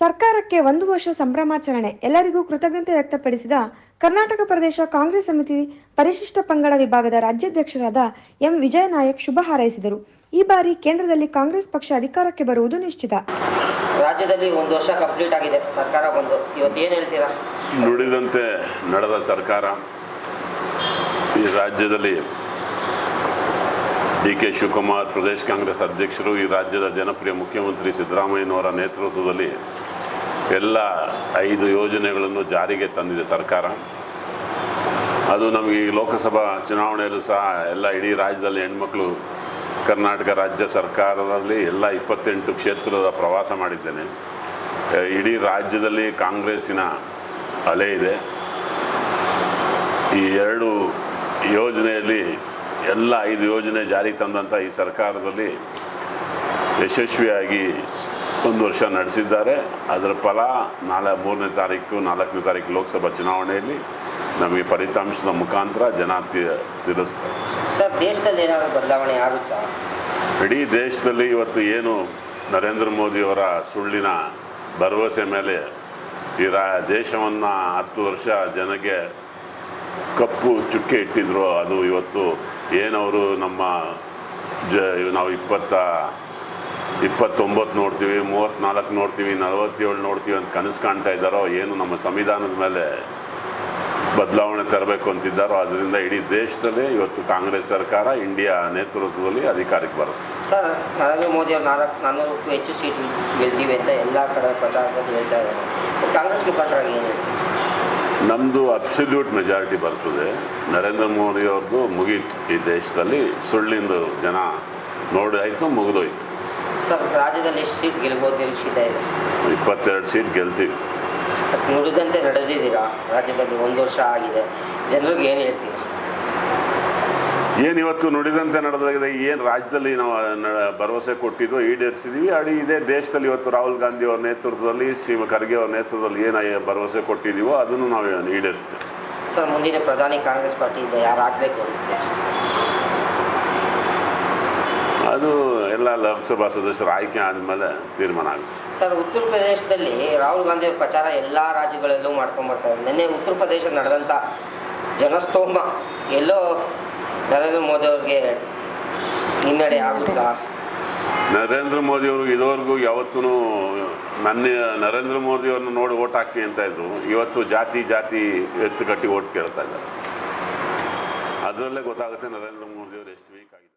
ಸರ್ಕಾರಕ್ಕೆ ಒಂದು ವರ್ಷ ಸಂಭ್ರಮಾಚರಣೆ. ಎಲ್ಲರಿಗೂ ಕೃತಜ್ಞತೆ ವ್ಯಕ್ತಪಡಿಸಿದ ಕರ್ನಾಟಕ ಪ್ರದೇಶ ಕಾಂಗ್ರೆಸ್ ಸಮಿತಿ ಪರಿಶಿಷ್ಟ ಪಂಗಡ ವಿಭಾಗದ ರಾಜ್ಯಾಧ್ಯಕ್ಷರಾದ ಎಂ. ವಿಜಯ ನಾಯಕ್ ಶುಭ ಹಾರೈಸಿದರು. ಈ ಬಾರಿ ಕೇಂದ್ರದಲ್ಲಿ ಕಾಂಗ್ರೆಸ್ ಪಕ್ಷ ಅಧಿಕಾರಕ್ಕೆ ಬರುವುದು ನಿಶ್ಚಿತ. ರಾಜ್ಯದಲ್ಲಿ ಒಂದು ವರ್ಷ ಕಂಪ್ಲೀಟ್ ಆಗಿದೆ. ಸರ್ಕಾರ ಬಂದು ಇವತ್ತು ಏನು ಹೇಳ್ತೀರಾ? ನುಡಿದಂತೆ ನಡೆದ ಸರ್ಕಾರ ಈ ರಾಜ್ಯದಲ್ಲಿ ಡಿ ಕೆ ಶಿವಕುಮಾರ್ ಪ್ರದೇಶ್ ಕಾಂಗ್ರೆಸ್ ಅಧ್ಯಕ್ಷರು ಈ ರಾಜ್ಯದ ಜನಪ್ರಿಯ ಮುಖ್ಯಮಂತ್ರಿ ಸಿದ್ದರಾಮಯ್ಯನವರ ನೇತೃತ್ವದಲ್ಲಿ ಎಲ್ಲ ಐದು ಯೋಜನೆಗಳನ್ನು ಜಾರಿಗೆ ತಂದಿದೆ ಸರ್ಕಾರ. ಅದು ನಮಗೆ ಈ ಲೋಕಸಭಾ ಚುನಾವಣೆಯಲ್ಲೂ ಸಹ ಎಲ್ಲ ಇಡೀ ರಾಜ್ಯದಲ್ಲಿ ಹೆಣ್ಮಕ್ಳು, ಕರ್ನಾಟಕ ರಾಜ್ಯ ಸರ್ಕಾರದಲ್ಲಿ ಎಲ್ಲ ಇಪ್ಪತ್ತೆಂಟು ಕ್ಷೇತ್ರದ ಪ್ರವಾಸ ಮಾಡಿದ್ದೇನೆ. ಇಡೀ ರಾಜ್ಯದಲ್ಲಿ ಕಾಂಗ್ರೆಸ್ಸಿನ ಅಲೆ ಇದೆ. ಈ ಎರಡು ಯೋಜನೆಯಲ್ಲಿ ಎಲ್ಲ ಐದು ಯೋಜನೆ ಜಾರಿ ತಂದಂಥ ಈ ಸರ್ಕಾರದಲ್ಲಿ ಯಶಸ್ವಿಯಾಗಿ ಒಂದು ವರ್ಷ ನಡೆಸಿದ್ದಾರೆ. ಅದರ ಫಲ ನಾಳೆ ಮೂರನೇ ತಾರೀಕು ನಾಲ್ಕನೇ ತಾರೀಕು ಲೋಕಸಭಾ ಚುನಾವಣೆಯಲ್ಲಿ ನಮಗೆ ಫಲಿತಾಂಶದ ಮುಖಾಂತರ ಜನ ತಿಳಿಸ್ತಾರೆ. ಸರ್ ದೇಶದಲ್ಲಿ ಏನಾದರೂ ಬದಲಾವಣೆ ಆಗುತ್ತಾ? ಇಡೀ ದೇಶದಲ್ಲಿ ಇವತ್ತು ಏನು ನರೇಂದ್ರ ಮೋದಿಯವರ ಸುಳ್ಳಿನ ಭರವಸೆ ಮೇಲೆ ಈ ರಾ ದೇಶವನ್ನು ಹತ್ತು ವರ್ಷ ಜನಗೆ ಕಪ್ಪು ಚುಕ್ಕೆ ಇಟ್ಟಿದ್ರು. ಅದು ಇವತ್ತು ಏನವರು ನಮ್ಮ ಜ ನಾವು ಇಪ್ಪತ್ತ ಇಪ್ಪತ್ತೊಂಬತ್ತು ನೋಡ್ತೀವಿ ಮೂವತ್ತ್ನಾಲ್ಕು ನೋಡ್ತೀವಿ ನಲವತ್ತೇಳು ನೋಡ್ತೀವಿ ಅಂತ ಕನಸು ಕಾಣ್ತಾ ಇದ್ದಾರೋ ಏನು ನಮ್ಮ ಸಂವಿಧಾನದ ಮೇಲೆ ಬದಲಾವಣೆ ತರಬೇಕು ಅಂತಿದ್ದಾರೋ ಅದರಿಂದ ಇಡೀ ದೇಶದಲ್ಲೇ ಇವತ್ತು ಕಾಂಗ್ರೆಸ್ ಸರ್ಕಾರ ಇಂಡಿಯಾ ನೇತೃತ್ವದಲ್ಲಿ ಅಧಿಕಾರಕ್ಕೆ ಬರುತ್ತೆ. ಸರ್ ನರೇಂದ್ರ ಮೋದಿ ಅವರು ನಾಲ್ಕು ನಾನ್ನೂರಕ್ಕೂ ಹೆಚ್ಚು ಸೀಟ್ ಗೆಲ್ತೀವಿ ಅಂತ ಎಲ್ಲ ಕಡೆ ಪ್ರಚಾರದಲ್ಲಿ ಹೇಳ್ತಾ ಇದ್ದಾರೆ. ಕಾಂಗ್ರೆಸ್ ಮುಖಾಂತರ ಏನು ನಮ್ಮದು ಅಬ್ಸಲ್ಯೂಟ್ ಮೆಜಾರಿಟಿ ಬರ್ತದೆ. ನರೇಂದ್ರ ಮೋದಿ ಅವ್ರದ್ದು ಮುಗೀತು ಈ ದೇಶದಲ್ಲಿ. ಸುಳ್ಳಿಂದು ಜನ ನೋಡಿ ಆಯಿತು ಮುಗಿದೋಯ್ತು. ಸರ್ ರಾಜ್ಯದಲ್ಲಿ ಎಷ್ಟು ಸೀಟ್ ಗೆಲ್ಬೋದು ನಿರೀಕ್ಷಿತ ಇದೆ ಇಪ್ಪತ್ತೆರಡು ಸೀಟ್ ಗೆಲ್ತೀವಿ. ನುಡಿದಂತೆ ನಡೆದಿದ್ದೀರಾ? ರಾಜ್ಯದಲ್ಲಿ ಒಂದು ವರ್ಷ ಆಗಿದೆ. ಜನರಿಗೆ ಏನು ಹೇಳ್ತೀರಾ? ಏನು ಇವತ್ತು ನುಡಿದಂತೆ ನಡೆದಾಗಿದೆ ಏನು ರಾಜ್ಯದಲ್ಲಿ ನಾವು ಭರವಸೆ ಕೊಟ್ಟಿದ್ದು ಈಡೇರಿಸಿದ್ದೀವಿ ಅಡಿ ಇದೇ ದೇಶದಲ್ಲಿ ಇವತ್ತು ರಾಹುಲ್ ಗಾಂಧಿ ಅವರ ನೇತೃತ್ವದಲ್ಲಿ ಸಿ ಖರ್ಗೆ ಅವರ ನೇತೃತ್ವದಲ್ಲಿ ಏನು ಭರವಸೆ ಕೊಟ್ಟಿದ್ದೀವೋ ಅದನ್ನು ನಾವು ಈಡೇರಿಸ್ತೇವೆ. ಸರ್ ಮುಂದಿನ ಪ್ರಧಾನಿ ಕಾಂಗ್ರೆಸ್ ಪಾರ್ಟಿಯಿಂದ ಯಾರು ಆಗಬೇಕು ಅಂತ? ಅದು ಎಲ್ಲ ಲೋಕಸಭಾ ಸದಸ್ಯರು ಆಯ್ಕೆ ಆದಮೇಲೆ ತೀರ್ಮಾನ ಆಗುತ್ತೆ. ಸರ್ ಉತ್ತರ ಪ್ರದೇಶದಲ್ಲಿ ರಾಹುಲ್ ಗಾಂಧಿ ಅವ್ರ ಪ್ರಚಾರ ಎಲ್ಲ ರಾಜ್ಯಗಳಲ್ಲೂ ಮಾಡ್ಕೊಂಬರ್ತಾರೆ ನಿನ್ನೆ ಉತ್ತರ ಪ್ರದೇಶ ನಡೆದಂಥ ಜನಸ್ತೋಮ ಎಲ್ಲೋ ನರೇಂದ್ರ ಮೋದಿ ಅವ್ರಿಗೆ ಹಿನ್ನಡೆ ಆಗುತ್ತಾ? ನರೇಂದ್ರ ಮೋದಿ ಅವರು ಇದುವರೆಗೂ ಯಾವತ್ತೂ ನನ್ನ ನರೇಂದ್ರ ಮೋದಿ ಅವ್ರನ್ನ ನೋಡಿ ಓಟ್ ಹಾಕಿ ಅಂತ ಇದ್ರು. ಇವತ್ತು ಜಾತಿ ಜಾತಿ ಎತ್ತು ಕಟ್ಟಿ ಓಟ್ ಕೇಳ್ತಾ ಇದ್ದಾರೆ. ಅದರಲ್ಲೇ ಗೊತ್ತಾಗುತ್ತೆ ನರೇಂದ್ರ ಮೋದಿ ಅವರು ಎಷ್ಟು ವೀಕ್ ಆಗಿದೆ